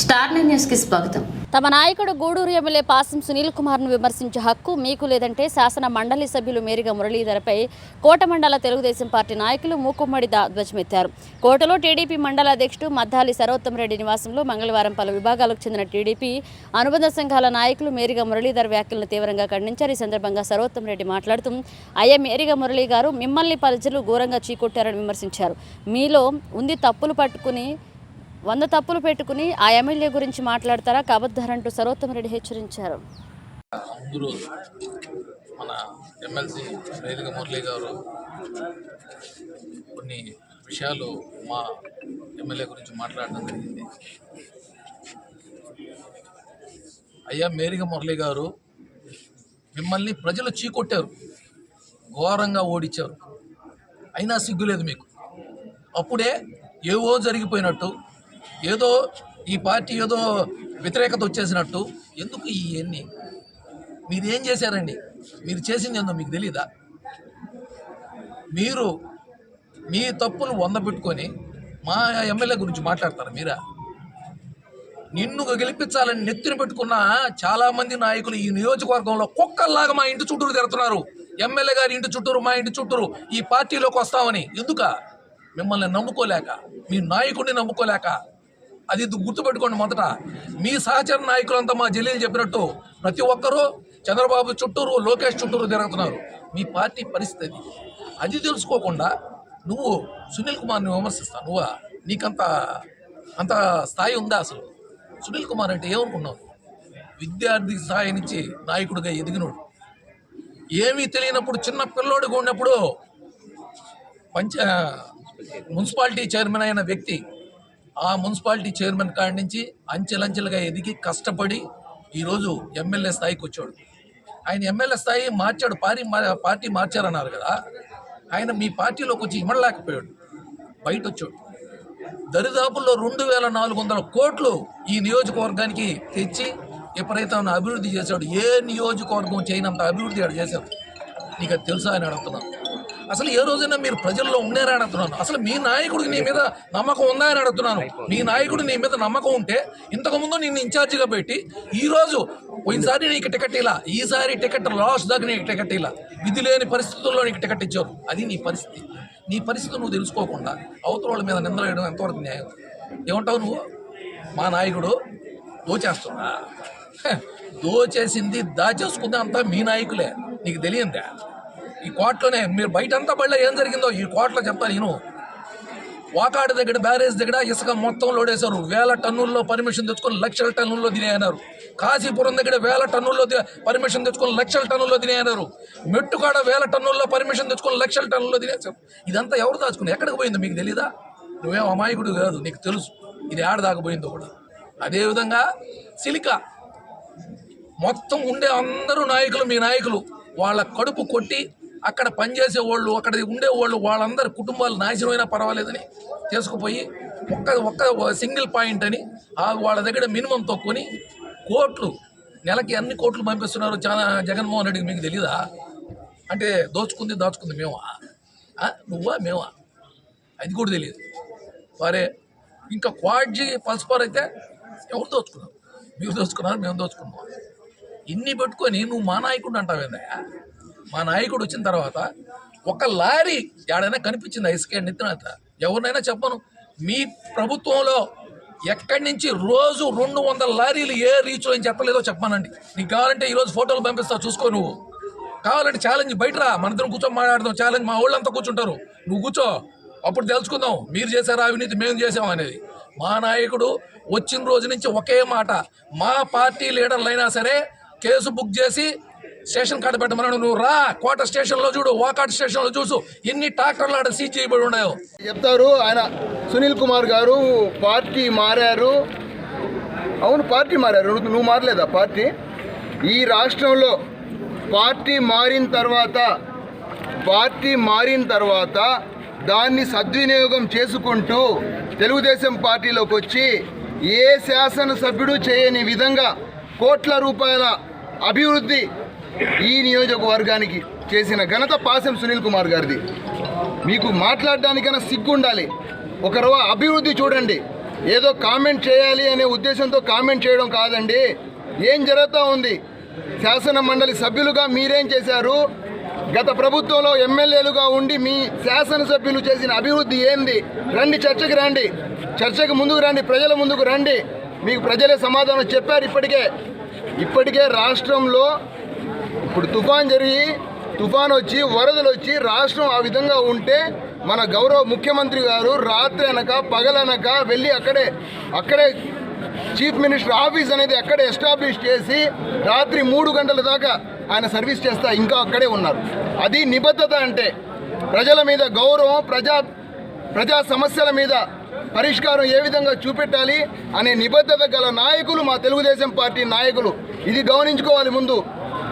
Star nine స్వాగతం. తమ నాయకుడు గూడూరు ఎమ్మెల్యే పాసం సునీల్ కుమార్ను విమర్శించే హక్కు మీకు లేదంటే శాసన మండలి సభ్యులు మేరిగా మురళీధరపై కోట మండల తెలుగుదేశం పార్టీ నాయకులు మూకుమ్మడి ధ్వజమెత్తారు. కోటలో టీడీపీ మండల అధ్యక్షుడు మద్దాలి సరోత్తమ రెడ్డి నివాసంలో మంగళవారం పలు విభాగాలకు చెందిన టీడీపీ అనుబంధ సంఘాల నాయకులు మేరిగా మురళీధర్ వ్యాఖ్యలను తీవ్రంగా ఖండించారు. ఈ సందర్భంగా సరోత్తమ రెడ్డి మాట్లాడుతూ అయ్యా మేరిగా మురళీ గారు మిమ్మల్ని ప్రజలు ఘోరంగా చీకొట్టారని విమర్శించారు. మీలో ఉంది తప్పులు పట్టుకుని వంద తప్పులు పెట్టుకుని ఆ ఎమ్మెల్యే గురించి మాట్లాడతారా? కబద్దారంటూ సరోత్తమరెడ్డి హెచ్చరించారు. అందరూ మన ఎమ్మెల్సీ వేదిక మురళి గారు కొన్ని విషయాలు మా ఎమ్మెల్యే గురించి మాట్లాడడం జరిగింది. అయ్యా మేరిక మురళి గారు మిమ్మల్ని ప్రజలు చీకొట్టారు. ఘోరంగా ఓడించారు అయినా సిగ్గులేదు మీకు. అప్పుడే ఏవో జరిగిపోయినట్టు ఏదో ఈ పార్టీ ఏదో వ్యతిరేకత వచ్చేసినట్టు ఎందుకు ఇవన్నీ మీరు ఏం చేశారండి? మీరు చేసింది ఏందో మీకు తెలీదా? మీరు మీ తప్పులు వంద పెట్టుకొని మా ఎమ్మెల్యే గురించి మాట్లాడతారు మీరా? నిన్ను గెలిపించాలని నెత్తిన పెట్టుకున్న చాలామంది నాయకులు ఈ నియోజకవర్గంలో కుక్కల్లాగా మా ఇంటి చుట్టూరు తిరుగుతున్నారు. ఎమ్మెల్యే గారి ఇంటి చుట్టూరు మా ఇంటి చుట్టూరు ఈ పార్టీలోకి వస్తామని. ఎందుక? మిమ్మల్ని నమ్ముకోలేక మీ నాయకుడిని నమ్ముకోలేక అది గుర్తుపెట్టుకోండి మొదట. మీ సహచర నాయకులంతా మా జలీలు చెప్పినట్టు ప్రతి ఒక్కరూ చంద్రబాబు చుట్టూరు లోకేష్ చుట్టూరు తిరుగుతున్నారు. మీ పార్టీ పరిస్థితి అది. తెలుసుకోకుండా నువ్వు సునీల్ కుమార్ని విమర్శిస్తావు నువ్వా? నీకంత అంత స్థాయి ఉందా అసలు? సునీల్ కుమార్ అంటే ఏమనుకున్నావు? విద్యార్థి స్థాయి నుంచి నాయకుడిగా ఎదిగినోడు. ఏమీ తెలియనప్పుడు చిన్న పిల్లోడుగా ఉన్నప్పుడు పంచ మున్సిపాలిటీ చైర్మన్ అయిన వ్యక్తి ఆ మున్సిపాలిటీ చైర్మన్ కాడి నుంచి అంచెలంచెలుగా ఎదిగి కష్టపడి ఈరోజు ఎమ్మెల్యే స్థాయికి వచ్చాడు. ఆయన ఎమ్మెల్యే స్థాయి మార్చాడు పార్టీ మా- పార్టీ మార్చారన్నారు కదా. ఆయన మీ పార్టీలోకి వచ్చి ఇమ్మడలేకపోయాడు బయట వచ్చాడు దరిదాపుల్లో రెండు వేల నాలుగు వందల కోట్లు ఈ నియోజకవర్గానికి తెచ్చి విపరీతమైన అభివృద్ధి చేశాడు. ఏ నియోజకవర్గం చేయనంత అభివృద్ధి ఆడు చేశాడు. నీకు అది తెలుసా అని అడుగుతున్నాను. అసలు ఏ రోజైనా మీరు ప్రజల్లో ఉన్నారని అడుగుతున్నాను అసలు మీ నాయకుడికి నీ మీద నమ్మకం ఉందా అని అడుగుతున్నాను. మీ నాయకుడు నీ మీద నమ్మకం ఉంటే ఇంతకుముందు నిన్ను ఇన్ఛార్జిగా పెట్టి ఈరోజు పోయినసారి నీకు టికెట్ ఇలా ఈసారి టికెట్ లాస్ట్ దాకా నీకు టికెట్ ఇలా. విధి లేని పరిస్థితుల్లో నీకు టికెట్ ఇచ్చారు. అది నీ పరిస్థితి. నీ పరిస్థితి నువ్వు తెలుసుకోకుండా అవతల వాళ్ళ మీద నిందలు వేయడం ఎంతవరకు న్యాయం? ఏమంటావు నువ్వు? మా నాయకుడు దోచేస్తున్నా దోచేసింది దాచేసుకుంది అంతా మీ నాయకులే. నీకు తెలియందా? ఈ కోట్లోనే మీరు బయట అంతా బళ్ళ ఏం జరిగిందో ఈ కోట్లో చెప్తాను నేను. వాకాడు దగ్గర బ్యారేజ్ దగ్గర ఇసుక మొత్తం లోడేశారు. వేల టన్నుల్లో పర్మిషన్ తెచ్చుకొని లక్షల టన్నుల్లో తినేయన్నారు కాశీపురం దగ్గర వేల టన్నుల్లో పర్మిషన్ తెచ్చుకొని లక్షల టన్నుల్లో తినేయన్నారు మెట్టుకాడ వేల టన్నుల్లో పర్మిషన్ తెచ్చుకొని లక్షల టన్నుల్లో తినేసారు ఇదంతా ఎవరు దాచుకుని ఎక్కడికి పోయిందో మీకు తెలీదా? నువ్వేం అమాయకుడు కాదు నీకు తెలుసు. ఇది ఏడ దాకపోయిందో కూడా. అదేవిధంగా సిలికా. మొత్తం ఉండే అందరూ నాయకులు మీ నాయకులు. వాళ్ళ కడుపు కొట్టి అక్కడ పనిచేసే వాళ్ళు అక్కడ ఉండే వాళ్ళు వాళ్ళందరి కుటుంబాలు నాశనమైనా పర్వాలేదని తీసుకుపోయి ఒక్క ఒక్క సింగిల్ పాయింట్ అని ఆ వాళ్ళ దగ్గర మినిమం తక్కువని కోట్లు నెలకి అన్ని కోట్లు పంపిస్తున్నారు చాలా జగన్మోహన్ రెడ్డికి మీకు తెలీదా? అంటే దోచుకుంది దాచుకుంది మేమా? నువ్వా మేమా? అది కూడా తెలియదు సరే ఇంకా క్వాడ్జీ పల్స్పార్ అయితే ఎవరు దోచుకున్నారు? మీరు దోచుకున్నారు మేము దోచుకున్నాం. ఇన్ని పెట్టుకొని నువ్వు మా నాయకుడు అంటావేందయ్యా? మా నాయకుడు వచ్చిన తర్వాత ఒక లారీ ఎక్కడైనా కనిపించింది ఇసుక నెత్తినంత ఎవరినైనా చెప్పను. మీ ప్రభుత్వంలో ఎక్కడి నుంచి రోజు రెండు వందల లారీలు ఏ రీచ్లో నుంచి చెప్పలేదో చెప్పానండి. నీకు కావాలంటే ఈరోజు ఫోటోలు పంపిస్తావు చూసుకో నువ్వు. కావాలంటే ఛాలెంజ్ బయట రా. మన ఇద్దరం కూర్చొని మాట్లాడదాం. ఛాలెంజ్ మా వాళ్ళంతా కూర్చుంటారు. నువ్వు కూర్చో. అప్పుడు తెలుసుకుందాం. మీరు చేశారా అవినీతి మేము చేసాం అనేది. మా నాయకుడు వచ్చిన రోజు నుంచి ఒకే మాట. మా పార్టీ లీడర్లు అయినా సరే కేసు బుక్ చేసి స్టేషన్ కాడ పెట్టమన్నాడు నువ్వు రా కోట స్టేషన్లో చూడు వాకాట్ స్టేషన్లో చూసు. ఎన్ని ట్రాక్టర్లు ఆడ సీజ్ చేయబడి ఉన్నాయో. చెప్తారు ఆయన సునీల్ కుమార్ గారు పార్టీ మారారు. అవును పార్టీ మారారు. నువ్వు- నువ్వు మారలేదా పార్టీ? ఈ రాష్ట్రంలో పార్టీ మారిన తర్వాత పార్టీ మారిన తర్వాత దాన్ని సద్వినియోగం చేసుకుంటూ తెలుగుదేశం పార్టీలోకి వచ్చి ఏ శాసనసభ్యుడు చేయని విధంగా కోట్ల రూపాయల అభివృద్ధి ఈ నియోజకవర్గానికి చేసిన ఘనత పాసెం సునీల్ కుమార్ గారిది. మీకు మాట్లాడడానికైనా సిగ్గుండాలి. ఉండాలి అభివృద్ధి చూడండి. ఏదో కామెంట్ చేయాలి అనే ఉద్దేశంతో కామెంట్ చేయడం కాదండి. ఏం జరుగుతూ ఉంది? శాసన మండలి సభ్యులుగా మీరేం చేశారు? గత ప్రభుత్వంలో ఎమ్మెల్యేలుగా ఉండి మీ శాసనసభ్యులు చేసిన అభివృద్ధి ఏంది? రండి చర్చకి రండి. చర్చకు ముందుకు రండి ప్రజల ముందుకు రండి. మీకు ప్రజలే సమాధానం చెప్పారు ఇప్పటికే. ఇప్పటికే రాష్ట్రంలో ఇప్పుడు తుఫాన్ జరిగి తుఫాన్ వచ్చి వరదలు వచ్చి రాష్ట్రం ఆ విధంగా ఉంటే మన గౌరవ ముఖ్యమంత్రి గారు రాత్రి అనక పగలనక వెళ్ళి అక్కడే అక్కడే చీఫ్ మినిస్టర్ ఆఫీస్ అనేది అక్కడే ఎస్టాబ్లిష్ చేసి రాత్రి మూడు గంటల దాకా ఆయన సర్వీస్ చేస్తా ఇంకా అక్కడే ఉన్నారు. అది నిబద్ధత అంటే ప్రజల మీద గౌరవం ప్రజా ప్రజా సమస్యల మీద పరిష్కారం ఏ విధంగా చూపెట్టాలి అనే నిబద్ధత గల నాయకులు మా తెలుగుదేశం పార్టీ నాయకులు. ఇది గమనించుకోవాలి ముందు.